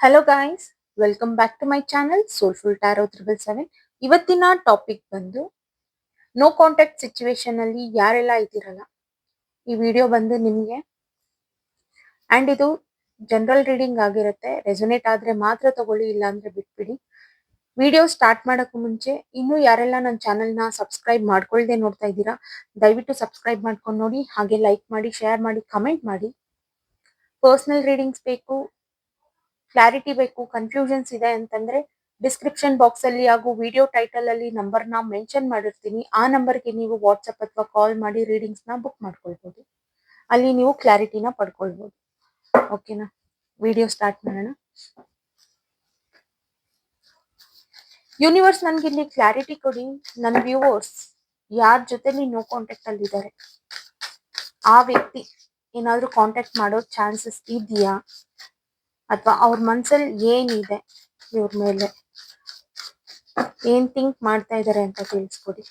Hello guys welcome back to my channel soulful tarot triple seven ಇವತ್ತಿನ topic ಬಂದು no contact situation ಅಲ್ಲಿ ಯಾರೆಲ್ಲ ಇದ್ದೀರಲ್ಲ, ಈ ವಿಡಿಯೋ ಬಂದು ನಿಮಗೆ. ಅಂಡ್ ಇದು ಜನರಲ್ ರೀಡಿಂಗ್ ಆಗಿರುತ್ತೆ. ರೆಸೊನೇಟ್ ಆದ್ರೆ ಮಾತ್ರ ತಗೊಳ್ಳಿ ಇಲ್ಲ ಬಿಟ್ಬಿಡಿ. ವಿಡಿಯೋ ಸ್ಟಾರ್ಟ್ ಮಾಡೋಕ್ಕೂ ಮುಂಚೆ ಇನ್ನೂ ಯಾರೆಲ್ಲ ನನ್ನ ಚಾನಲ್ನ ಸಬ್ಸ್ಕ್ರೈಬ್ ಮಾಡ್ಕೊಳ್ದೆ ನೋಡ್ತಾ ಇದ್ದೀರಾ, ದಯವಿಟ್ಟು ಸಬ್ಸ್ಕ್ರೈಬ್ ಮಾಡ್ಕೊಂಡು ನೋಡಿ, ಹಾಗೆ ಲೈಕ್ ಮಾಡಿ ಶೇರ್ ಮಾಡಿ ಕಮೆಂಟ್ ಮಾಡಿ. ಪರ್ಸನಲ್ ರೀಡಿಂಗ್ಸ್ ಬೇಕು ಕ್ಲಾರಿಟಿ ಬೇಕು ಕನ್ಫ್ಯೂಷನ್ಸ್ ಇದೆ ಅಂತಂದ್ರೆ ಡಿಸ್ಕ್ರಿಪ್ಷನ್ ಬಾಕ್ಸ್ ಅಲ್ಲಿ ಹಾಗೂ ವಿಡಿಯೋ ಟೈಟಲ್ ಅಲ್ಲಿ ನಂಬರ್ನ ಮೆನ್ಷನ್ ಮಾಡಿರ್ತೀನಿ. ಆ ನಂಬರ್ಗೆ ನೀವು ವಾಟ್ಸ್ಆಪ್ ಅಥವಾ ಕಾಲ್ ಮಾಡಿ ರೀಡಿಂಗ್ಸ್ನ ಬುಕ್ ಮಾಡ್ಕೊಳ್ಬಹುದು ಅಲ್ಲಿ ನೀವು ಕ್ಲಾರಿಟಿನ ಪಡ್ಕೊಳ್ಬಹುದು ಓಕೆನಾ ವಿಡಿಯೋ ಸ್ಟಾರ್ಟ್ ಮಾಡೋಣ. ಯೂನಿವರ್ಸ್ ನನ್ಗೆ ಇಲ್ಲಿ ಕ್ಲಾರಿಟಿ ಕೊಡಿ. ನನ್ನ ವ್ಯೂವರ್ಸ್ ಯಾರ ಜೊತೆಲಿ ನೋ ಕಾಂಟ್ಯಾಕ್ಟ್ ಅಲ್ಲಿ ಇದ್ದಾರೆ ಆ ವ್ಯಕ್ತಿ ಏನಾದ್ರೂ ಕಾಂಟ್ಯಾಕ್ಟ್ ಮಾಡೋ ಚಾನ್ಸಸ್ ಇದೆಯಾ? ಅಥವಾ ಅವ್ರ ಮನ್ಸಲ್ಲಿ ಏನಿದೆ ಇವ್ರ ಮೇಲೆ? ಏನ್ ಥಿಂಕ್ ಮಾಡ್ತಾ ಇದ್ದಾರೆ ಅಂತ ತಿಳಿಸ್ಕೊಡಿ.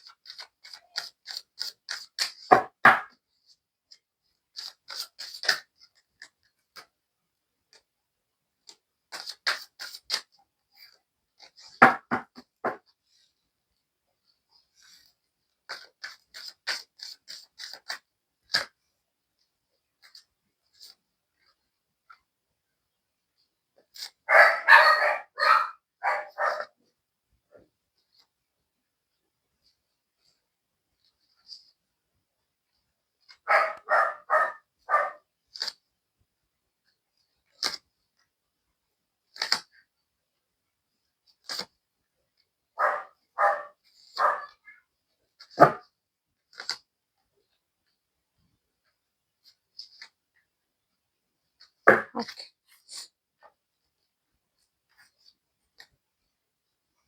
ಓಕೆ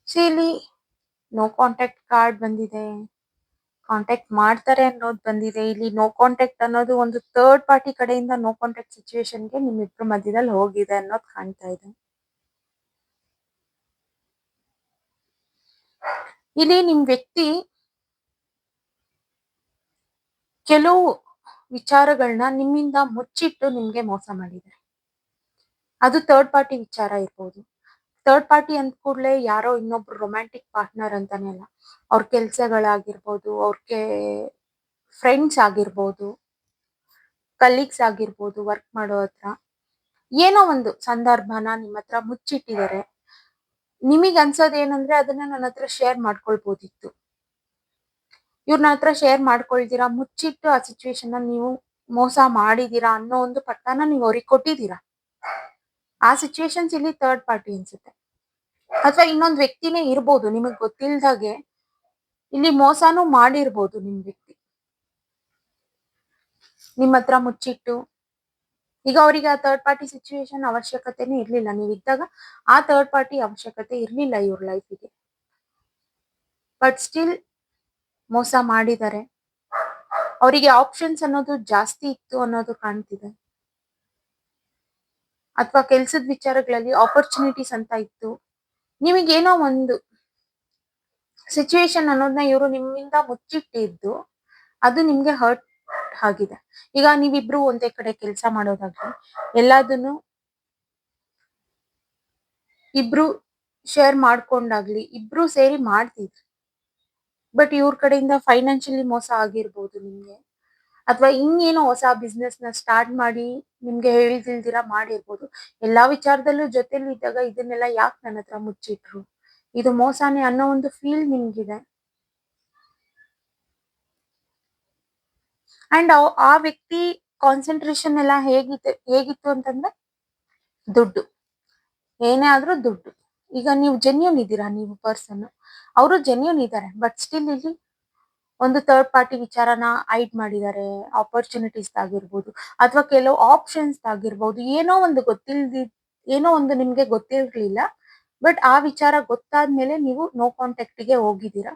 ಇಲ್ಲಿ ನೋ ಕಾಂಟ್ಯಾಕ್ಟ್ ಕಾರ್ಡ್ ಬಂದಿದೆ. ಕಾಂಟ್ಯಾಕ್ಟ್ ಮಾಡ್ತಾರೆ ಅನ್ನೋದು ಬಂದಿದೆ. ಇಲ್ಲಿ ನೋ ಕಾಂಟ್ಯಾಕ್ಟ್ ಅನ್ನೋದು ಒಂದು ಥರ್ಡ್ ಪಾರ್ಟಿ ಕಡೆಯಿಂದ ನೋ ಕಾಂಟ್ಯಾಕ್ಟ್ ಸಿಚುವೇಶನ್ಗೆ ನಿಮ್ಮಿಬ್ರ ಮಧ್ಯದಲ್ಲಿ ಹೋಗಿದೆ ಅನ್ನೋದು ಕಾಣ್ತಾ ಇದೆ. ಇಲ್ಲಿ ನಿಮ್ ವ್ಯಕ್ತಿ ಕೆಲವು ವಿಚಾರಗಳನ್ನ ನಿಮ್ಮಿಂದ ಮುಚ್ಚಿಟ್ಟು ನಿಮ್ಗೆ ಮೋಸ ಮಾಡಿದ್ದಾರೆ. ಅದು ಥರ್ಡ್ ಪಾರ್ಟಿ ವಿಚಾರ ಇರ್ಬೋದು. ಥರ್ಡ್ ಪಾರ್ಟಿ ಅಂದ ಕೂಡಲೇ ಯಾರೋ ಇನ್ನೊಬ್ರು ರೊಮ್ಯಾಂಟಿಕ್ ಪಾರ್ಟ್ನರ್ ಅಂತಾನೆ ಅಲ್ಲ. ಅವ್ರ ಕೆಲ್ಸಗಳಾಗಿರ್ಬೋದು, ಅವ್ರಿಗೆ ಫ್ರೆಂಡ್ಸ್ ಆಗಿರ್ಬೋದು ಕಲೀಗ್ಸ್ ಆಗಿರ್ಬೋದು ವರ್ಕ್ ಮಾಡೋ ಹತ್ರ ಏನೋ ಒಂದು ಸಂದರ್ಭನ ನಿಮ್ಮ ಹತ್ರ ಮುಚ್ಚಿಟ್ಟಿದ್ದಾರೆ. ನಿಮಗೆ ಅನ್ಸೋದು ಏನಂದ್ರೆ ಅದನ್ನ ನನ್ನ ಹತ್ರ ಶೇರ್ ಮಾಡ್ಕೊಳ್ಬೋದಿತ್ತು. ಇವ್ರ ನನ್ನ ಹತ್ರ ಶೇರ್ ಮಾಡ್ಕೊಳ್ತೀರಾ ಮುಚ್ಚಿಟ್ಟು ಆ ಸಿಚುವೇಶನ್ ನೀವು ಮೋಸ ಮಾಡಿದೀರಾ ಅನ್ನೋ ಒಂದು ಪಟ್ಟನ ನೀವು ಅವ್ರಿಗೆ ಕೊಟ್ಟಿದ್ದೀರಾ. ಆ ಸಿಚುವೇಶನ್ಸ್ ಇಲ್ಲಿ ಥರ್ಡ್ ಪಾರ್ಟಿ ಅನ್ಸುತ್ತೆ. ಅಥವಾ ಇನ್ನೊಂದು ವ್ಯಕ್ತಿನೇ ಇರ್ಬೋದು, ನಿಮಗೆ ಗೊತ್ತಿಲ್ದಾಗೆ ಇಲ್ಲಿ ಮೋಸಾನು ಮಾಡಿರ್ಬೋದು ನಿಮ್ ವ್ಯಕ್ತಿ. ನಿಮ್ಮ ಹತ್ರ ಮುಚ್ಚಿಟ್ಟು, ಈಗ ಅವರಿಗೆ ಆ ಥರ್ಡ್ ಪಾರ್ಟಿ ಸಿಚುವೇಶನ್ ಅವಶ್ಯಕತೆನೇ ಇರ್ಲಿಲ್ಲ. ನೀವು ಇದ್ದಾಗ ಆ ಥರ್ಡ್ ಪಾರ್ಟಿ ಅವಶ್ಯಕತೆ ಇರ್ಲಿಲ್ಲ ಇವ್ರ ಲೈಫಿಗೆ ಬಟ್ ಸ್ಟಿಲ್ ಮೋಸ ಮಾಡಿದ್ದಾರೆ. ಅವರಿಗೆ ಆಪ್ಷನ್ಸ್ ಅನ್ನೋದು ಜಾಸ್ತಿ ಇತ್ತು ಅನ್ನೋದು ಕಾಣ್ತಿದೆ. ಅಥವಾ ಕೆಲ್ಸದ ವಿಚಾರಗಳಲ್ಲಿ ಆಪರ್ಚುನಿಟೀಸ್ ಅಂತ ಇತ್ತು. ನಿಮಗೇನೋ ಒಂದು ಸಿಚುವೇಶನ್ ಅನ್ನೋದನ್ನ ಇವರು ನಿಮ್ಮಿಂದ ಮುಚ್ಚಿಟ್ಟಿದ್ದು, ಅದು ನಿಮ್ಗೆ ಹರ್ಟ್ ಆಗಿದೆ. ಈಗ ನೀವಿಬ್ರು ಒಂದೇ ಕಡೆ ಕೆಲಸ ಮಾಡೋದಾಗ್ಲಿ, ಎಲ್ಲದನ್ನು ಇಬ್ರು ಶೇರ್ ಮಾಡ್ಕೊಂಡಾಗ್ಲಿ, ಇಬ್ರು ಸೇರಿ ಮಾಡ್ತಿದ್ರಿ. ಬಟ್ ಇವ್ರ ಕಡೆಯಿಂದ ಫೈನಾನ್ಷಿಯಲಿ ಮೋಸ ಆಗಿರ್ಬೋದು ನಿಮ್ಗೆ. ಅಥವಾ ಇನ್ನೇನೋ ಹೊಸ ಬಿಸ್ನೆಸ್ನ ಸ್ಟಾರ್ಟ್ ಮಾಡಿ ನಿಮ್ಗೆ ಹೇಳ್ದಿಲ್ದಿರ ಮಾಡಿರ್ಬೋದು. ಎಲ್ಲಾ ವಿಚಾರದಲ್ಲೂ ಜೊತೆಲಿ ಇದ್ದಾಗ ಇದನ್ನೆಲ್ಲ ಯಾಕೆ ನನ್ನ ಹತ್ರ ಮುಚ್ಚಿಟ್ರು? ಇದು ಮೋಸಾನೇ ಅನ್ನೋ ಒಂದು ಫೀಲ್ ನಿಮ್ಗಿದೆ. ಅಂಡ್ ಆ ವ್ಯಕ್ತಿ ಕಾನ್ಸಂಟ್ರೇಷನ್ ಎಲ್ಲ ಹೇಗಿತ್ತು ಹೇಗಿತ್ತು ಅಂತಂದ್ರೆ ದುಡ್ಡು. ಏನೇ ಆದ್ರೂ ದುಡ್ಡು. ಈಗ ನೀವು ಜೆನ್ಯೂನ್ ಇದ್ದೀರಾ ನೀವು ಪರ್ಸನ್ ಅವರು ಜೆನ್ಯೂನ್ ಇದ್ದಾರೆ ಬಟ್ ಸ್ಟಿಲ್ ಇಲ್ಲಿ ಒಂದು ಥರ್ಡ್ ಪಾರ್ಟಿ ವಿಚಾರನ ಐಡ್ ಮಾಡಿದ್ದಾರೆ ಆಪರ್ಚುನಿಟೀಸ್ ಆಗಿರ್ಬೋದು, ಅಥವಾ ಕೆಲವು ಆಪ್ಷನ್ಸ್ ಆಗಿರ್ಬೋದು, ಏನೋ ಒಂದು ಗೊತ್ತಿಲ್ದಿ ಏನೋ ಒಂದು ನಿಮ್ಗೆ ಗೊತ್ತಿರ್ಲಿಲ್ಲ ಬಟ್ ಆ ವಿಚಾರ ಗೊತ್ತಾದ್ಮೇಲೆ ನೀವು ನೋ ಕಾಂಟ್ಯಾಕ್ಟ್ಗೆ ಹೋಗಿದ್ದೀರಾ.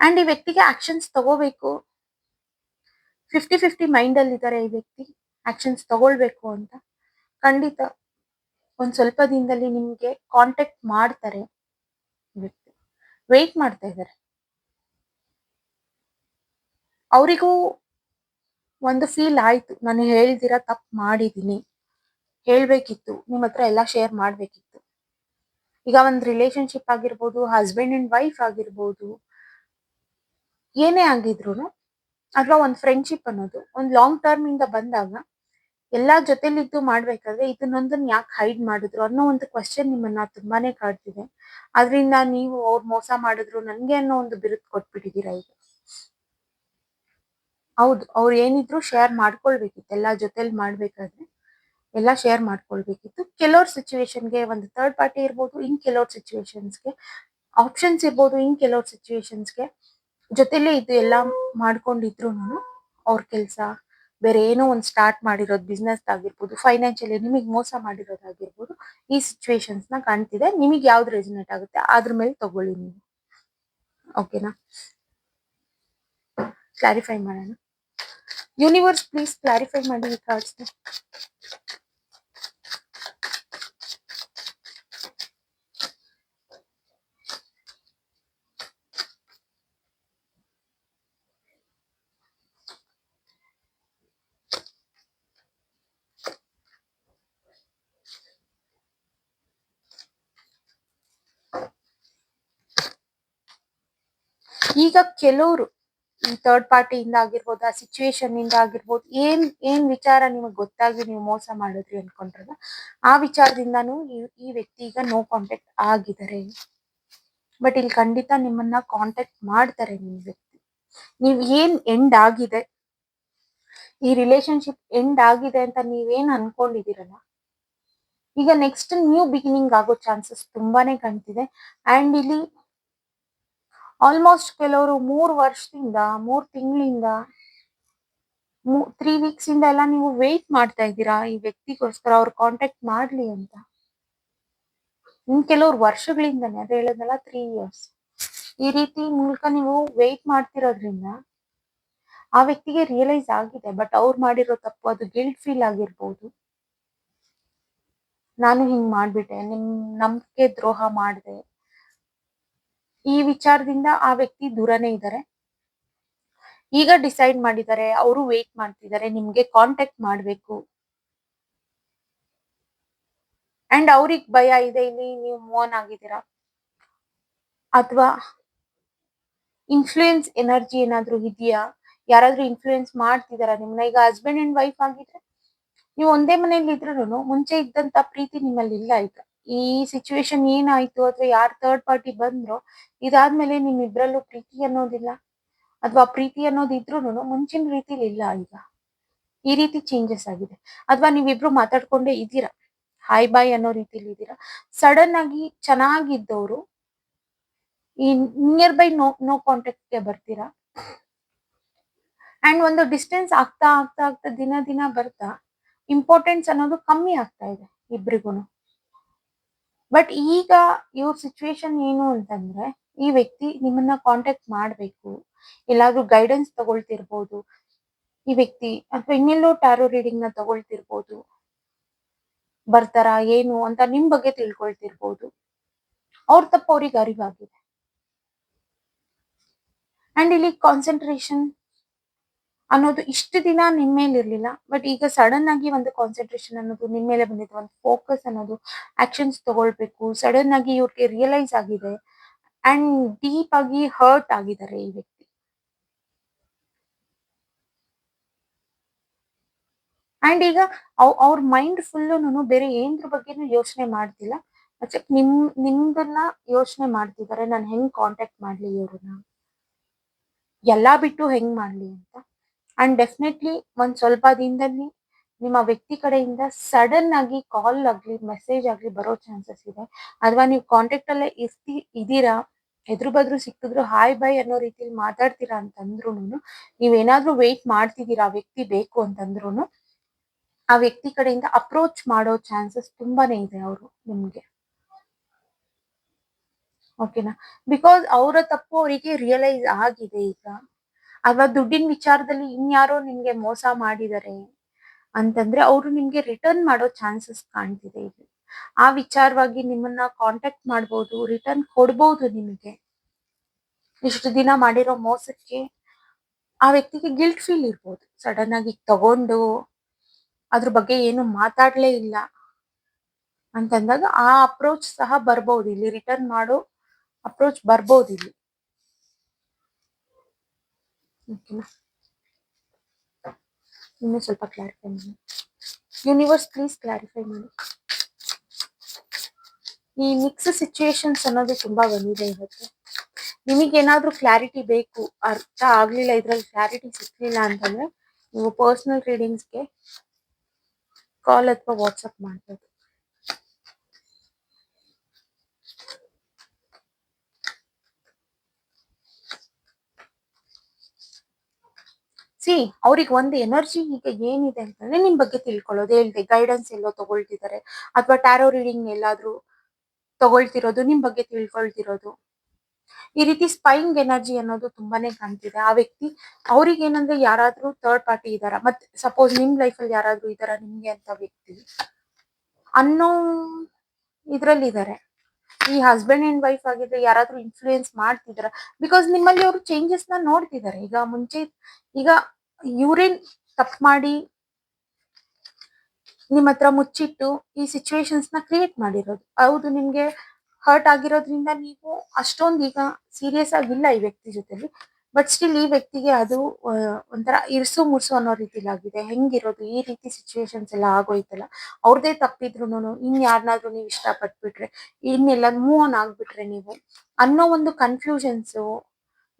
ಅಂಡ್ ಈ ವ್ಯಕ್ತಿಗೆ ಆಕ್ಷನ್ಸ್ ತಗೋಬೇಕು. ಫಿಫ್ಟಿ ಫಿಫ್ಟಿ ಮೈಂಡ್ ಅಲ್ಲಿ ಇದ್ದಾರೆ ಈ ವ್ಯಕ್ತಿ ಆಕ್ಷನ್ಸ್ ತಗೊಳ್ಬೇಕು ಅಂತ. ಖಂಡಿತ ಒಂದ್ ಸ್ವಲ್ಪ ದಿನದಲ್ಲಿ ನಿಮ್ಗೆ ಕಾಂಟ್ಯಾಕ್ಟ್ ಮಾಡ್ತಾರೆ ವ್ಯಕ್ತಿ. ವೆಯ್ಟ್ ಮಾಡ್ತಾ ಇದ್ದಾರೆ. ಅವರಿಗೂ ಒಂದು ಫೀಲ್ ಆಯ್ತು. ನಾನು ಹೇಳ್ದಿರ ತಪ್ಪು ಮಾಡಿದ್ದೀನಿ ಹೇಳ್ಬೇಕಿತ್ತು. ನಿಮ್ಮ ಹತ್ರ ಎಲ್ಲ ಶೇರ್ ಮಾಡ್ಬೇಕಿತ್ತು. ಈಗ ಒಂದು ರಿಲೇಶನ್ಶಿಪ್ ಆಗಿರ್ಬೋದು ಹಸ್ಬೆಂಡ್ ಅಂಡ್ ವೈಫ್ ಆಗಿರ್ಬೋದು, ಏನೇ ಆಗಿದ್ರು ಅಥವಾ ಒಂದು ಫ್ರೆಂಡ್ಶಿಪ್ ಅನ್ನೋದು, ಒಂದು ಲಾಂಗ್ ಟರ್ಮ್ ಇಂದ ಬಂದಾಗ ಎಲ್ಲ ಜೊತೆಲಿದ್ದು ಮಾಡ್ಬೇಕಾದ್ರೆ ಇದನ್ನೊಂದನ್ನ ಯಾಕೆ ಹೈಡ್ ಮಾಡಿದ್ರು ಅನ್ನೋ ಒಂದು ಕ್ವಶನ್ ನಿಮ್ಮನ್ನ ತುಂಬಾನೇ ಕಾಡ್ತಿದೆ. ಅದರಿಂದ ನೀವು ಅವ್ರು ಮೋಸ ಮಾಡಿದ್ರು ನನ್ಗೆ ಅನ್ನೋ ಒಂದು ಬಿರುದು ಕೊಟ್ಬಿಟ್ಟಿದ್ದೀರಾ ಈಗ? ಹೌದು, ಅವ್ರು ಏನಿದ್ರು ಶೇರ್ ಮಾಡ್ಕೊಳ್ಬೇಕಿತ್ತು. ಎಲ್ಲ ಜೊತೆಲಿ ಮಾಡ್ಬೇಕಾದ್ರೆ ಎಲ್ಲ ಶೇರ್ ಮಾಡ್ಕೊಳ್ಬೇಕಿತ್ತು. ಕೆಲವ್ರ ಸಿಚುವೇಶನ್ಗೆ ಒಂದು ಥರ್ಡ್ ಪಾರ್ಟಿ ಇರ್ಬೋದು, ಇನ್ ಕೆಲವ್ರ ಸಿಚುವೇಶನ್ಸ್ಗೆ ಆಪ್ಷನ್ಸ್ ಇರ್ಬೋದು, ಇನ್ ಕೆಲವ್ರ ಸಿಚುವೇಶನ್ಸ್ಗೆ ಜೊತೆಲೇ ಇದು ಎಲ್ಲ ಮಾಡ್ಕೊಂಡಿದ್ರು ಅವ್ರ ಕೆಲಸ ಬೇರೆ ಏನೋ ಒಂದು ಸ್ಟಾರ್ಟ್ ಮಾಡಿರೋದು ಬಿಸ್ನೆಸ್ ಆಗಿರ್ಬೋದು ಫೈನಾನ್ಷಿಯಲಿ ನಿಮಗೆ ಮೋಸ ಮಾಡಿರೋದಾಗಿರ್ಬೋದು ಈ ಸಿಚುವೇಶನ್ಸ್ನ ಕಾಣ್ತಿದೆ. ನಿಮಗೆ ಯಾವ್ದು ರೆಸಿನೇಟ್ ಆಗುತ್ತೆ ಅದ್ರ ಮೇಲೆ ತಗೊಳ್ಳಿ ನೀವು. ಓಕೆನಾ ಕ್ಲಾರಿಫೈ ಮಾಡೋಣ. ಯೂನಿವರ್ಸ್ ಪ್ಲೀಸ್ ಕ್ಲಾರಿಫೈ ಮಾಡಿ ಈ ಈಗ ಕೆಲವರು ಥರ್ಡ್ ಪಾರ್ಟಿಯಿಂದ ಆಗಿರ್ಬೋದು, ಆ ಸಿಚುವೇಶನ್ ಇಂದ ಆಗಿರ್ಬೋದು, ಏನ್ ಏನ್ ವಿಚಾರ ನಿಮಗೆ ಗೊತ್ತಾಗಿ ನೀವು ಮೋಸ ಮಾಡಿದ್ರಿ ಅನ್ಕೊಂಡ್ರಲ್ಲ, ಆ ವಿಚಾರದಿಂದಾನು ಈ ಈ ವ್ಯಕ್ತಿ ಈಗ ನೋ ಕಾಂಟ್ಯಾಕ್ಟ್ ಆಗಿದ್ದಾರೆ. ಬಟ್ ಇಲ್ಲಿ ಖಂಡಿತ ನಿಮ್ಮನ್ನ ಕಾಂಟ್ಯಾಕ್ಟ್ ಮಾಡ್ತಾರೆ ನಿಮ್ ವ್ಯಕ್ತಿ. ನೀವ್ ಏನ್ ಎಂಡ್ ಆಗಿದೆ? ಈ ರಿಲೇಶನ್ಶಿಪ್ ಎಂಡ್ ಆಗಿದೆ ಅಂತ ನೀವೇನ್ ಅನ್ಕೊಂಡಿದ್ದೀರಲ್ಲ? ಈಗ ನೆಕ್ಸ್ಟ್ ನ್ಯೂ ಬಿಗಿನಿಂಗ್ ಆಗೋ ಚಾನ್ಸಸ್ ತುಂಬಾನೇ ಕಾಣ್ತಿದೆ. ಅಂಡ್ ಇಲ್ಲಿ ಆಲ್ಮೋಸ್ಟ್ ಕೆಲವರು ಮೂರು ವರ್ಷದಿಂದ, ಮೂರು ತಿಂಗಳಿಂದ ತ್ರೀ ವೀಕ್ಸ್ ಇಂದ ಎಲ್ಲ ನೀವು ವೆಯ್ಟ್ ಮಾಡ್ತಾ ಇದ್ದೀರಾ? ಈ ವ್ಯಕ್ತಿಗೋಸ್ಕರ ಅವ್ರು ಕಾಂಟ್ಯಾಕ್ಟ್ ಮಾಡ್ಲಿ ಅಂತ. ಇನ್ ಕೆಲವ್ರು ವರ್ಷಗಳಿಂದಾನೆ, ಅದು ಹೇಳೋದಲ್ಲ ತ್ರೀ ಇಯರ್ಸ್ ಈ ರೀತಿ ಮೂಲಕ ನೀವು ವೆಯ್ಟ್ ಮಾಡ್ತಿರೋದ್ರಿಂದ ಆ ವ್ಯಕ್ತಿಗೆ ರಿಯಲೈಸ್ ಆಗಿದೆ ಬಟ್ ಅವ್ರು ಮಾಡಿರೋ ತಪ್ಪು ಅದು ಗಿಲ್ಟ್ ಫೀಲ್ ಆಗಿರ್ಬೋದು. ನಾನು ಹಿಂಗ್ ಮಾಡ್ಬಿಟ್ಟೆ, ನಿಮ್ ನಂಬಿಕೆ ದ್ರೋಹ ಮಾಡಿದೆ. ಈ ವಿಚಾರದಿಂದ ಆ ವ್ಯಕ್ತಿ ದೂರನೇ ಇದ್ದಾರೆ. ಈಗ ಡಿಸೈಡ್ ಮಾಡಿದ್ದಾರೆ, ಅವರು ವೇಟ್ ಮಾಡ್ತಿದ್ದಾರೆ, ನಿಮ್ಗೆ ಕಾಂಟ್ಯಾಕ್ಟ್ ಮಾಡ್ಬೇಕು. ಅಂಡ್ ಅವ್ರಿಗೆ ಭಯ ಇದೆ, ಇಲ್ಲಿ ನೀವು ಮೂವ್ ಆಗಿದ್ದೀರಾ? ಅಥವಾ ಇನ್ಫ್ಲೂಯೆನ್ಸ್ ಎನರ್ಜಿ ಏನಾದ್ರೂ ಇದೆಯಾ? ಯಾರಾದ್ರೂ ಇನ್ಫ್ಲೂಯೆನ್ಸ್ ಮಾಡ್ತಿದಾರ ನಿಮ್ಮನ್ನ ಈಗ ಹಸ್ಬೆಂಡ್ ಅಂಡ್ ವೈಫ್ ಆಗಿದ್ರೆ, ನೀವು ಒಂದೇ ಮನೇಲಿ ಇದ್ರೂ ಮುಂಚೆ ಇದ್ದಂತ ಪ್ರೀತಿ ನಿಮ್ಮಲ್ಲಿ ಇಲ್ಲ ಈಗ. ಈ ಸಿಚುವೇಶನ್ ಏನಾಯ್ತು ಅಥವಾ ಯಾರ್ ಥರ್ಡ್ ಪಾರ್ಟಿ ಬಂದ್ರು, ಇದಾದ್ಮೇಲೆ ನಿಮ್ಮಿಬ್ರಲ್ಲೂ ಪ್ರೀತಿ ಅನ್ನೋದಿಲ್ಲ. ಅಥವಾ ಪ್ರೀತಿ ಅನ್ನೋದು ಇದ್ರೂನು ಮುಂಚಿನ ರೀತಿಲಿ ಇಲ್ಲ ಈಗ. ಈ ರೀತಿ ಚೇಂಜಸ್ ಆಗಿದೆ. ಅಥವಾ ನೀವಿಬ್ರು ಮಾತಾಡ್ಕೊಂಡೇ ಇದ್ದೀರಾ? ಹಾಯ್ ಬಾಯ್ ಅನ್ನೋ ರೀತಿಲಿ ಇದ್ದೀರಾ? ಸಡನ್ ಆಗಿ ಚೆನ್ನಾಗಿದ್ದವರು, ಈ ನಿಯರ್ ಬೈ ನೋ ನೋ ಕಾಂಟ್ಯಾಕ್ಟ್ಗೆ ಬರ್ತೀರಾ? ಅಂಡ್ ಒಂದು ಡಿಸ್ಟೆನ್ಸ್ ಆಗ್ತಾ ಆಗ್ತಾ ಆಗ್ತಾ ದಿನ ದಿನ ಬರ್ತಾ ಇಂಪಾರ್ಟೆನ್ಸ್ ಅನ್ನೋದು ಕಮ್ಮಿ ಆಗ್ತಾ ಇದೆ ಇಬ್ರಿಗೂ ಬಟ್ ಈಗ ಇವ್ರ ಸಿಚುವೇಶನ್ ಏನು ಅಂತಂದ್ರೆ, ಈ ವ್ಯಕ್ತಿ ನಿಮ್ಮನ್ನ ಕಾಂಟ್ಯಾಕ್ಟ್ ಮಾಡ್ಬೇಕು, ಎಲ್ಲಾದ್ರೂ ಗೈಡೆನ್ಸ್ ತಗೊಳ್ತಿರ್ಬೋದು, ಈ ವ್ಯಕ್ತಿ ಅಥವಾ ಇನ್ನೆಲ್ಲೋ ಟ್ಯಾರೋ ರೀಡಿಂಗ್ನ ತಗೊಳ್ತಿರ್ಬೋದು, ಬರ್ತಾರ, ಏನು ಅಂತ ನಿಮ್ ಬಗ್ಗೆ ತಿಳ್ಕೊಳ್ತಿರ್ಬೋದು. ಅವ್ರ ತಪ್ಪು ಅವ್ರಿಗೆ ಅರಿವಾಗಿದೆ. ಅಂಡ್ ಇಲ್ಲಿ ಕಾನ್ಸಂಟ್ರೇಷನ್ ಅನ್ನೋದು ಇಷ್ಟು ದಿನ ನಿಮ್ಮ ಮೇಲೆ ಇರ್ಲಿಲ್ಲ. ಬಟ್ ಈಗ ಸಡನ್ ಆಗಿ ಒಂದು ಕಾನ್ಸಂಟ್ರೇಷನ್ ಅನ್ನೋದು ನಿಮ್ಮ ಮೇಲೆ ಬಂದಿದೆ ಒಂದು ಫೋಕಸ್ ಅನ್ನೋದು ಆಕ್ಷನ್ಸ್ ತಗೊಳ್ಬೇಕು ಸಡನ್ ಆಗಿ ಇವ್ರಿಗೆ ರಿಯಲೈಸ್ ಆಗಿದೆ ಅಂಡ್ ಡೀಪ್ ಆಗಿ ಹರ್ಟ್ ಆಗಿದ್ದಾರೆ ಈ ವ್ಯಕ್ತಿ. ಅಂಡ್ ಈಗ ಅವ್ರ ಮೈಂಡ್ ಫುಲ್ಲು ಬೇರೆ ಏನ್ರ ಬಗ್ಗೆನೂ ಯೋಚನೆ ಮಾಡ್ತಿಲ್ಲ. ಮತ್ತೆ ನಿಮ್ ನಿಮ್ದನ್ನ ಯೋಚನೆ ಮಾಡ್ತಿದ್ದಾರೆ ನಾನು ಹೆಂಗ್ ಕಾಂಟ್ಯಾಕ್ಟ್ ಮಾಡ್ಲಿ ಇವ್ರನ್ನ? ಎಲ್ಲಾ ಬಿಟ್ಟು ಹೆಂಗ್ ಮಾಡ್ಲಿ ಅಂತ. ಅಂಡ್ ಡೆಫಿನೆಟ್ಲಿ ಒಂದ್ ಸ್ವಲ್ಪ ದಿನದಲ್ಲಿ ನಿಮ್ಮ ವ್ಯಕ್ತಿ ಕಡೆಯಿಂದ ಸಡನ್ ಆಗಿ ಕಾಲ್ ಆಗ್ಲಿ ಮೆಸೇಜ್ ಆಗ್ಲಿ ಬರೋ ಚಾನ್ಸಸ್ ಇದೆ. ಅಥವಾ ನೀವು ಕಾಂಟ್ಯಾಕ್ಟ್ ಅಲ್ಲೇ ಇರ್ತಿ ಇದೀರಾ ಎದುರು ಬದ್ರು ಸಿಕ್ಕಿದ್ರು ಹಾಯ್ ಬಾಯ್ ಅನ್ನೋ ರೀತಿಲಿ ಮಾತಾಡ್ತೀರಾ ಅಂತಂದ್ರು ನೀವೇನಾದ್ರೂ ವೆಯ್ಟ್ ಮಾಡ್ತಿದ್ದೀರಾ, ಆ ವ್ಯಕ್ತಿ ಬೇಕು ಅಂತಂದ್ರು ಆ ವ್ಯಕ್ತಿ ಕಡೆಯಿಂದ ಅಪ್ರೋಚ್ ಮಾಡೋ ಚಾನ್ಸಸ್ ತುಂಬಾನೇ ಇದೆ ಅವರು ನಿಮ್ಗೆ. ಓಕೆನಾ ಬಿಕಾಸ್ ಅವರ ತಪ್ಪು ಅವರಿಗೆ ರಿಯಲೈಸ್ ಆಗಿದೆ ಈಗ. ಅಥವಾ ದುಡ್ಡಿನ ವಿಚಾರದಲ್ಲಿ ಇನ್ಯಾರೋ ನಿಮ್ಗೆ ಮೋಸ ಮಾಡಿದರೆ ಅಂತಂದ್ರೆ ಅವರು ನಿಮ್ಗೆ ರಿಟರ್ನ್ ಮಾಡೋ ಚಾನ್ಸಸ್ ಕಾಣ್ತಿದೆ ಇಲ್ಲಿ. ಆ ವಿಚಾರವಾಗಿ ನಿಮ್ಮನ್ನ ಕಾಂಟ್ಯಾಕ್ಟ್ ಮಾಡ್ಬೋದು ರಿಟರ್ನ್ ಕೊಡ್ಬೋದು ನಿಮಗೆ. ಇಷ್ಟು ದಿನ ಮಾಡಿರೋ ಮೋಸಕ್ಕೆ ಆ ವ್ಯಕ್ತಿಗೆ ಗಿಲ್ಟ್ ಫೀಲ್ ಇರ್ಬೋದು. ಸಡನ್ ಆಗಿ ತಗೊಂಡು ಅದ್ರ ಬಗ್ಗೆ ಏನು ಮಾತಾಡ್ಲೇ ಇಲ್ಲ ಅಂತಂದಾಗ ಆ ಅಪ್ರೋಚ್ ಸಹ ಬರ್ಬೋದು ಇಲ್ಲಿ. ರಿಟರ್ನ್ ಮಾಡೋ ಅಪ್ರೋಚ್ ಬರ್ಬೋದು ಇಲ್ಲಿ. ಓಕೆನಾ? ಇನ್ನೂ ಸ್ವಲ್ಪ ಕ್ಲಾರಿಫೈ ಮಾಡಿ. ಯೂನಿವರ್ಸ್ ಪ್ಲೀಸ್ ಕ್ಲಾರಿಫೈ ಮಾಡಿ. ಈ ಮಿಕ್ಸ್ ಸಿಚುಯೇಷನ್ಸ್ ಅನ್ನೋದು ತುಂಬಾ ಬಂದಿದೆ ಇವತ್ತು. ನಿಮಗೇನಾದ್ರೂ ಕ್ಲಾರಿಟಿ ಬೇಕು, ಅರ್ಥ ಆಗ್ಲಿಲ್ಲ, ಇದ್ರಲ್ಲಿ ಕ್ಲಾರಿಟಿ ಸಿಕ್ಲಿಲ್ಲ ಅಂತಂದ್ರೆ, ನೀವು ಪರ್ಸನಲ್ ರೀಡಿಂಗ್ಸ್ಗೆ ಕಾಲ್ ಅಥವಾ ವಾಟ್ಸಪ್ ಮಾಡ್ಬೋದು. ಸಿ, ಅವ್ರಿಗೆ ಒಂದು ಎನರ್ಜಿ ಈಗ ಏನಿದೆ ಅಂತಂದ್ರೆ ನಿಮ್ ಬಗ್ಗೆ ತಿಳ್ಕೊಳ್ಳೋದು. ಹೇಳ್ದೆ ಗೈಡೆನ್ಸ್ ಎಲ್ಲೋ ತಗೊಳ್ತಿದ್ದಾರೆ ಅಥವಾ ಟ್ಯಾರೋ ರೀಡಿಂಗ್ ಎಲ್ಲಾದ್ರೂ ತಗೊಳ್ತಿರೋದು, ನಿಮ್ ಬಗ್ಗೆ ತಿಳ್ಕೊಳ್ತಿರೋದು. ಈ ರೀತಿ ಸ್ಪೈಂಗ್ ಎನರ್ಜಿ ಅನ್ನೋದು ತುಂಬಾನೇ ಕಾಣ್ತಿದೆ. ಆ ವ್ಯಕ್ತಿ ಅವ್ರಿಗೆ ಏನಂದ್ರೆ ಯಾರಾದ್ರೂ ಥರ್ಡ್ ಪಾರ್ಟಿ ಇದಾರ ಮತ್ತೆ ಸಪೋಸ್ ನಿಮ್ ಲೈಫ್ ಅಲ್ಲಿ ಯಾರಾದ್ರೂ ಇದಾರ ನಿಮ್ಗೆ ಅಂತ ವ್ಯಕ್ತಿ ಅನ್ನೋ ಇದ್ರಲ್ಲಿ ಇದಾರೆ ಈ ಹಸ್ಬೆಂಡ್ ಅಂಡ್ ವೈಫ್ ಆಗಿದ್ರೆ ಯಾರಾದ್ರೂ ಇನ್ಫ್ಲೂಯೆನ್ಸ್ ಮಾಡ್ತಿದಾರ ಬಿಕಾಸ್ ನಿಮ್ಮಲ್ಲಿ ಅವರು ಚೇಂಜಸ್ನ ನೋಡ್ತಿದ್ದಾರೆ. ಈಗ ಮುಂಚೆ, ಈಗ ಯೂರಿನ್ ತಪ್ಪು ಮಾಡಿ ನಿಮ್ಮ ಹತ್ರ ಮುಚ್ಚಿಟ್ಟು ಈ ಸಿಚುವೇಶನ್ಸ್ನ ಕ್ರಿಯೇಟ್ ಮಾಡಿರೋದು. ಹೌದು, ನಿಮ್ಗೆ ಹರ್ಟ್ ಆಗಿರೋದ್ರಿಂದ ನೀವು ಅಷ್ಟೊಂದು ಈಗ ಸೀರಿಯಸ್ ಆಗಿಲ್ಲ ಈ ವ್ಯಕ್ತಿ ಜೊತೆಲಿ. ಬಟ್ ಸ್ಟಿಲ್ ಈ ವ್ಯಕ್ತಿಗೆ ಅದು ಒಂಥರ ಇರ್ಸು ಮುರ್ಸು ಅನ್ನೋ ರೀತಿಲಾಗಿದೆ. ಹೆಂಗಿರೋದು? ಈ ರೀತಿ ಸಿಚುವೇಶನ್ಸ್ ಎಲ್ಲ ಆಗೋಯ್ತಲ್ಲ. ಅವ್ರದೇ ತಪ್ಪಿದ್ರು ಇನ್ ಯಾರನ್ನಾದ್ರೂ ನೀವು ಇಷ್ಟಪಟ್ಬಿಟ್ರೆ, ಇನ್ನೆಲ್ಲ ಮೂವ್ ಆನ್ ಆಗ್ಬಿಟ್ರೆ ನೀವು ಅನ್ನೋ ಒಂದು ಕನ್ಫ್ಯೂಷನ್ಸು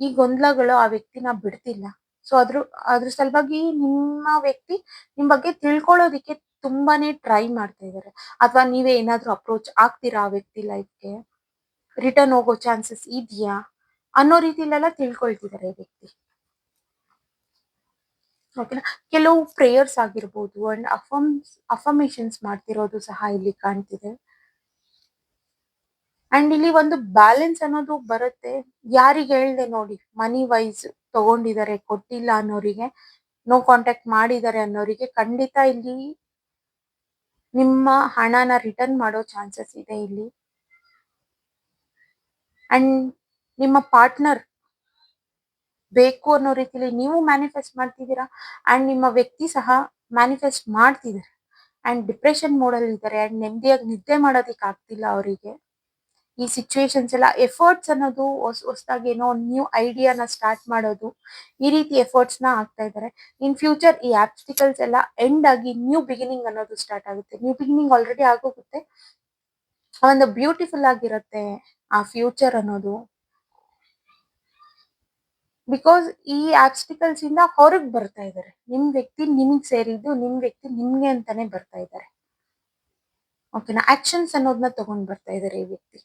ಈ ಗೊಂದಲಗಳು ಆ ವ್ಯಕ್ತಿನ ಬಿಡ್ತಿಲ್ಲ. ಸೊ ಅದ್ರ ಅದ್ರ ಸಲುವಾಗಿ ನಿಮ್ಮ ವ್ಯಕ್ತಿ ನಿಮ್ ಬಗ್ಗೆ ತಿಳ್ಕೊಳ್ಳೋದಿಕ್ಕೆ ತುಂಬಾನೇ ಟ್ರೈ ಮಾಡ್ತಾ ಇದಾರೆ. ಅಥವಾ ನೀವೇ ಏನಾದ್ರೂ ಅಪ್ರೋಚ್ ಆಗ್ತೀರಾ ಆ ವ್ಯಕ್ತಿ ಲೈಫ್ಗೆ ರಿಟರ್ನ್ ಹೋಗೋ ಚಾನ್ಸಸ್ ಇದೆಯಾ? ಅನ್ನೋ ರೀತಿಲೆಲ್ಲ ತಿಳ್ಕೊಳ್ತಿದ್ದಾರೆ ವ್ಯಕ್ತಿ. ಓಕೆನಾ ಕೆಲವು ಪ್ರೇಯರ್ಸ್ ಆಗಿರ್ಬೋದು ಅಂಡ್ ಅಫಮ್ ಅಫರ್ಮೇಶನ್ಸ್ ಮಾಡ್ತಿರೋದು ಸಹ ಇಲ್ಲಿ ಕಾಣ್ತಿದೆ. ಅಂಡ್ ಇಲ್ಲಿ ಒಂದು ಬ್ಯಾಲೆನ್ಸ್ ಅನ್ನೋದು ಬರುತ್ತೆ. ಯಾರಿಗೆ ಹೇಳ್ದೆ ನೋಡಿ? ಮನಿ ವೈಸ್ ತಗೊಂಡಿದ್ದಾರೆ, ಕೊಟ್ಟಿಲ್ಲ ಅನ್ನೋರಿಗೆ ನೋ ಕಾಂಟ್ಯಾಕ್ಟ್ ಮಾಡಿದ್ದಾರೆ ಅನ್ನೋರಿಗೆ ಖಂಡಿತ ಇಲ್ಲಿ ನಿಮ್ಮ ಹಣನ ರಿಟರ್ನ್ ಮಾಡೋ ಚಾನ್ಸಸ್ ಇದೆ ಇಲ್ಲಿ. ಅಂಡ್ ನಿಮ್ಮ ಪಾರ್ಟ್ನರ್ ಬೇಕು ಅನ್ನೋ ರೀತಿಲಿ ನೀವು ಮ್ಯಾನಿಫೆಸ್ಟ್ ಮಾಡ್ತಿದ್ದೀರಾ? ಅಂಡ್ ನಿಮ್ಮ ವ್ಯಕ್ತಿ ಸಹ ಮ್ಯಾನಿಫೆಸ್ಟ್ ಮಾಡ್ತಿದ್ದಾರೆ. ಅಂಡ್ ಡಿಪ್ರೆಷನ್ ಮೋಡಲ್ಲಿ ಇದ್ದಾರೆ ಅಂಡ್ ನೆಮ್ಮದಿಯಾಗಿ ನಿದ್ದೆ ಮಾಡೋದಕ್ಕೆ ಆಗ್ತಿಲ್ಲ ಅವರಿಗೆ. ಈ ಸಿಚುವೇಶನ್ಸ್ ಎಲ್ಲ ಎಫರ್ಟ್ಸ್ ಅನ್ನೋದು ಹೊಸ, ಹೊಸದಾಗಿ ಏನೋ ಒಂದು ನ್ಯೂ ಐಡಿಯಾನ ಸ್ಟಾರ್ಟ್ ಮಾಡೋದು ಈ ರೀತಿ ಎಫರ್ಟ್ಸ್ನ ಆಗ್ತಾ ಇದ್ದಾರೆ ಇನ್ ಫ್ಯೂಚರ್ ಈ ಆಬ್ಸ್ಟಿಕಲ್ಸ್ ಎಲ್ಲ ಎಂಡ್ ಆಗಿ ನ್ಯೂ ಬಿಗಿನಿಂಗ್ ಅನ್ನೋದು ಸ್ಟಾರ್ಟ್ ಆಗುತ್ತೆ. ನ್ಯೂ ಬಿಗಿನಿಂಗ್ ಆಲ್ರೆಡಿ ಆಗೋಗುತ್ತೆ. ಒಂದು ಬ್ಯೂಟಿಫುಲ್ ಆಗಿರುತ್ತೆ ಆ ಫ್ಯೂಚರ್ ಅನ್ನೋದು. ಬಿಕಾಸ್ ಈ ಆಬ್ಸ್ಟಿಕಲ್ಸ್ ಇಂದ ಹೊರಗೆ ಬರ್ತಾ ಇದ್ದಾರೆ ನಿಮ್ ವ್ಯಕ್ತಿ ನಿಮ್ಗೆ ಸೇರಿದ್ದು, ನಿಮ್ ವ್ಯಕ್ತಿ ನಿಮ್ಗೆ ಅಂತಾನೆ ಬರ್ತಾ ಇದ್ದಾರೆ ಓಕೆನಾ ಆಕ್ಷನ್ಸ್ ಅನ್ನೋದನ್ನ ತಗೊಂಡ್ ಬರ್ತಾ ಇದ್ದಾರೆ ಈ ವ್ಯಕ್ತಿ.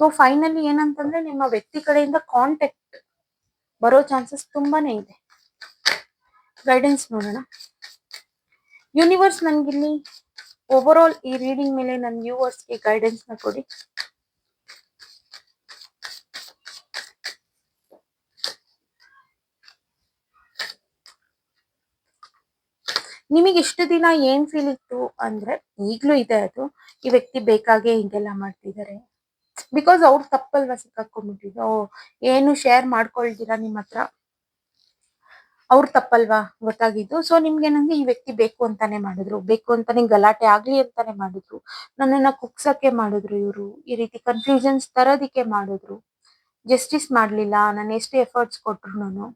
ಸೊ ಫೈನಲಿ ಏನಂತಂದ್ರೆ ನಿಮ್ಮ ವ್ಯಕ್ತಿ ಕಡೆಯಿಂದ ಕಾಂಟ್ಯಾಕ್ಟ್ ಬರೋ ಚಾನ್ಸಸ್ ತುಂಬಾನೇ ಇದೆ. ಗೈಡೆನ್ಸ್ ನೋಡೋಣ. ಯೂನಿವರ್ಸ್ ನನ್ಗಿಲ್ಲಿ ಓವರ್ ಆಲ್ ಈ ರೀಡಿಂಗ್ ಮೇಲೆ ನನ್ನ ವ್ಯೂವರ್ಸ್ಗೆ ಗೈಡೆನ್ಸ್ನ ಕೊಡಿ. ನಿಮಗೆ ಇಷ್ಟು ದಿನ ಏನ್ ಫೀಲ್ ಇತ್ತು ಅಂದ್ರೆ ಈಗ್ಲೂ ಇದೆ ಅದು. ಈ ವ್ಯಕ್ತಿ ಬೇಕಾಗೆ ಹಿಂಗೆಲ್ಲ ಮಾಡ್ತಿದ್ದಾರೆ. ಬಿಕಾಸ್ ಅವ್ರು ತಪ್ಪಲ್ವಾ ಸಿಕ್ಕಾಕೊಂಡ್ಬಿಟ್ಟಿದ್ದು. ಏನು ಶೇರ್ ಮಾಡ್ಕೊಳ್ತೀರಾ ನಿಮ್ಮ ಹತ್ರ? ಅವ್ರ ತಪ್ಪಲ್ವಾ ಗೊತ್ತಾಗಿದ್ದು? ಸೊ ನಿಮ್ಗೆ ಏನಂದ್ರೆ ಈ ವ್ಯಕ್ತಿ ಬೇಕು ಅಂತಾನೆ ಮಾಡಿದ್ರು. ಬೇಕು ಅಂತಾನೆ ಗಲಾಟೆ ಆಗ್ಲಿ ಅಂತಾನೆ ಮಾಡಿದ್ರು. ನನ್ನನ್ನ ಕುಗ್ಸಕ್ಕೆ ಮಾಡಿದ್ರು ಇವರು. ಈ ರೀತಿ ಕನ್ಫ್ಯೂಷನ್ಸ್ ತರೋದಿಕ್ಕೆ ಮಾಡಿದ್ರು. ಜಸ್ಟಿಸ್ ಮಾಡ್ಲಿಲ್ಲ. ನಾನು ಎಷ್ಟು ಎಫರ್ಟ್ಸ್ ಕೊಟ್ರು ನಾನು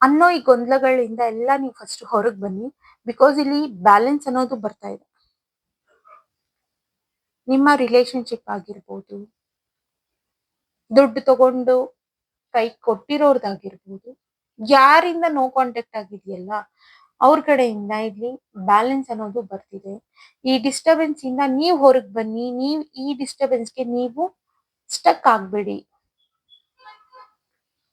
ಅನ್ನೋ ಈ ಗೊಂದಲಗಳಿಂದ ಎಲ್ಲ ನೀವು ಫಸ್ಟ್ ಹೊರಗೆ ಬನ್ನಿ. ಬಿಕಾಸ್ ಇಲ್ಲಿ ಬ್ಯಾಲೆನ್ಸ್ ಅನ್ನೋದು ಬರ್ತಾ ಇದೆ. ನಿಮ್ಮ ರಿಲೇಶನ್ಶಿಪ್ ಆಗಿರ್ಬೋದು, ದುಡ್ಡು ತಗೊಂಡು ಕೈ ಕೊಟ್ಟಿರೋರ್ದಾಗಿರ್ಬೋದು, ಯಾರಿಂದ ನೋ ಕಾಂಟ್ಯಾಕ್ಟ್ ಆಗಿದೆಯಲ್ಲ, ಅವ್ರ ಕಡೆಯಿಂದ ಇಲ್ಲಿ ಬ್ಯಾಲೆನ್ಸ್ ಅನ್ನೋದು ಬರ್ತಿದೆ. ಈ ಡಿಸ್ಟರ್ಬೆನ್ಸ್ ಇಂದ ನೀವು ಹೊರಗೆ ಬನ್ನಿ, ನೀವು ಈ ಡಿಸ್ಟರ್ಬೆನ್ಸ್ಗೆ ನೀವು ಸ್ಟಕ್ ಆಗ್ಬೇಡಿ.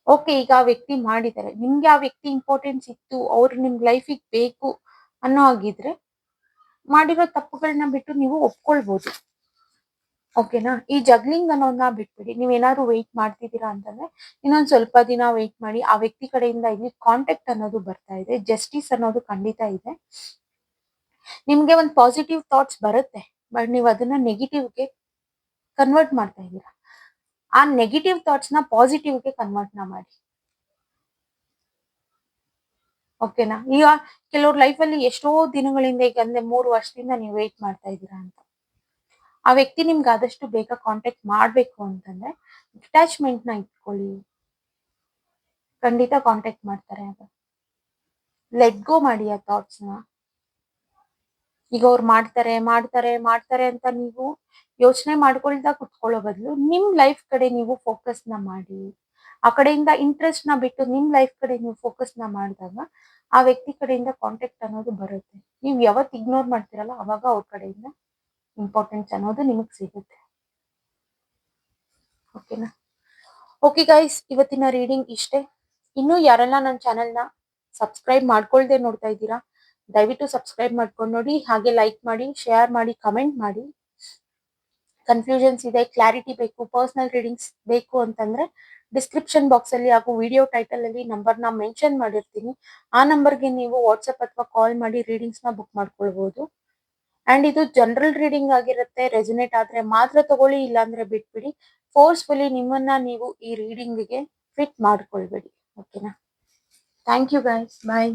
ಓಕೆ ಈಗ ಆ ವ್ಯಕ್ತಿ ಮಾಡಿದ್ದಾರೆ. ನಿಮ್ಗೆ ಆ ವ್ಯಕ್ತಿ ಇಂಪಾರ್ಟೆನ್ಸ್ ಇತ್ತು, ಅವ್ರು ನಿಮ್ ಲೈಫಿಗೆ ಬೇಕು ಅನ್ನೋ ಆಗಿದ್ರೆ ಮಾಡಿರೋ ತಪ್ಪುಗಳನ್ನ ಬಿಟ್ಟು ನೀವು ಒಪ್ಕೊಳ್ಬಹುದು ಓಕೆನಾ? ಈ ಜಗ್ಲಿಂಗ್ ಅನ್ನೋದನ್ನ ಬಿಟ್ಬಿಡಿ. ನೀವ್ ಏನಾದ್ರು ವೆಯ್ಟ್ ಮಾಡ್ತಿದ್ದೀರಾ ಅಂತಂದ್ರೆ ಇನ್ನೊಂದು ಸ್ವಲ್ಪ ದಿನ ವೆಯ್ಟ್ ಮಾಡಿ ಆ ವ್ಯಕ್ತಿ ಕಡೆಯಿಂದ ಇಲ್ಲಿ ಕಾಂಟ್ಯಾಕ್ಟ್ ಅನ್ನೋದು ಬರ್ತಾ ಇದೆ. ಜಸ್ಟಿಸ್ ಅನ್ನೋದು ಖಂಡಿತ ಇದೆ. ನಿಮ್ಗೆ ಒಂದು ಪಾಸಿಟಿವ್ ಥಾಟ್ಸ್ ಬರುತ್ತೆ ಬಟ್ ನೀವು ಅದನ್ನ ನೆಗೆಟಿವ್ಗೆ ಕನ್ವರ್ಟ್ ಮಾಡ್ತಾ ಇದ್ದೀರಾ? ಆ ನೆಗೆಟಿವ್ ಥಾಟ್ಸ್ನ ಪಾಸಿಟಿವ್ಗೆ ಕನ್ವರ್ಟ್ನ ಮಾಡಿ. ಓಕೆನಾ? ಈಗ ಕೆಲವ್ರ ಲೈಫಲ್ಲಿ ಎಷ್ಟೋ ದಿನಗಳಿಂದ ಈಗ ಅಂದ್ರೆ ಮೂರು ವರ್ಷದಿಂದ ನೀವು ವೆಯ್ಟ್ ಮಾಡ್ತಾ ಇದ್ದೀರಾ ಅಂತ. ಆ ವ್ಯಕ್ತಿ ನಿಮ್ಗೆ ಆದಷ್ಟು ಬೇಗ ಕಾಂಟ್ಯಾಕ್ಟ್ ಮಾಡ್ಬೇಕು ಅಂತಂದ್ರೆ ಅಟ್ಯಾಚ್ಮೆಂಟ್ನ ಇಟ್ಕೊಳ್ಳಿ. ಖಂಡಿತ ಕಾಂಟ್ಯಾಕ್ಟ್ ಮಾಡ್ತಾರೆ ಅದು. ಲೆಟ್ ಗೋ ಮಾಡಿ ಆ ಥಾಟ್ಸ್ನ ಈಗ ಅವ್ರು ಮಾಡ್ತಾರೆ ಮಾಡ್ತಾರೆ ಮಾಡ್ತಾರೆ ಅಂತ ನೀವು ಯೋಚನೆ ಮಾಡ್ಕೊಳ್ತಾ ಕುತ್ಕೊಳ್ಳೋ ಬದಲು ನಿಮ್ ಲೈಫ್ ಕಡೆ ನೀವು ಫೋಕಸ್ನ ಮಾಡಿ. ಆ ಕಡೆಯಿಂದ ಇಂಟ್ರೆಸ್ಟ್ನ ಬಿಟ್ಟು ನಿಮ್ ಲೈಫ್ ಕಡೆ ನೀವು ಫೋಕಸ್ನ ಮಾಡಿದಾಗ ಆ ವ್ಯಕ್ತಿ ಕಡೆಯಿಂದ ಕಾಂಟ್ಯಾಕ್ಟ್ ಅನ್ನೋದು ಬರುತ್ತೆ. ನೀವು ಯಾವತ್ತು ಇಗ್ನೋರ್ ಮಾಡ್ತೀರಲ್ಲ ಅವಾಗ ಅವ್ರ ಕಡೆಯಿಂದ ಇಂಪಾರ್ಟೆನ್ಸ್ ಅನ್ನೋದು ನಿಮಗೆ ಸಿಗುತ್ತೆ. ಓಕೆನಾ ಓಕೆ ಗೈಸ್ ಇವತ್ತಿನ ರೀಡಿಂಗ್ ಇಷ್ಟೇ. ಇನ್ನು ಯಾರೆಲ್ಲ ನನ್ನ ಚಾನೆಲ್ನ ಸಬ್ಸ್ಕ್ರೈಬ್ ಮಾಡ್ಕೊಳ್ದೆ ನೋಡ್ತಾ ಇದ್ದೀರಾ, ದಯವಿಟ್ಟು ಸಬ್ಸ್ಕ್ರೈಬ್ ಮಾಡ್ಕೊಂಡು ನೋಡಿ, ಹಾಗೆ ಲೈಕ್ ಮಾಡಿ ಶೇರ್ ಮಾಡಿ ಕಮೆಂಟ್ ಮಾಡಿ. ಕನ್ಫ್ಯೂಷನ್ಸ್ ಇದೆ ಕ್ಲಾರಿಟಿ ಬೇಕು ಪರ್ಸನಲ್ ರೀಡಿಂಗ್ಸ್ ಬೇಕು ಅಂತಂದ್ರೆ ಡಿಸ್ಕ್ರಿಪ್ಷನ್ ಬಾಕ್ಸ್ ಅಲ್ಲಿ ಹಾಗೂ ವಿಡಿಯೋ ಟೈಟಲ್ ಅಲ್ಲಿ ನಂಬರ್ನ ಮೆನ್ಷನ್ ಮಾಡಿರ್ತೀನಿ. ಆ ನಂಬರ್ಗೆ ನೀವು ವಾಟ್ಸ್ಆಪ್ ಅಥವಾ ಕಾಲ್ ಮಾಡಿ ರೀಡಿಂಗ್ಸ್ನ ಬುಕ್ ಮಾಡ್ಕೊಳ್ಬಹುದು ಅಂಡ್ ಇದು ಜನರಲ್ ರೀಡಿಂಗ್ ಆಗಿರುತ್ತೆ ರೆಸೊನೇಟ್ ಆದ್ರೆ ಮಾತ್ರ ತಗೊಳ್ಳಿ, ಇಲ್ಲಾಂದ್ರೆ ಬಿಟ್ಬಿಡಿ. ಫೋರ್ಸ್ಫುಲಿ ನಿಮ್ಮನ್ನ ನೀವು ಈ ರೀಡಿಂಗ್ಗೆ ಫಿಟ್ ಮಾಡ್ಕೊಳ್ಬೇಡಿ. ಓಕೆನಾ ಥ್ಯಾಂಕ್ ಯು ಗೈಸ್ ಬಾಯ್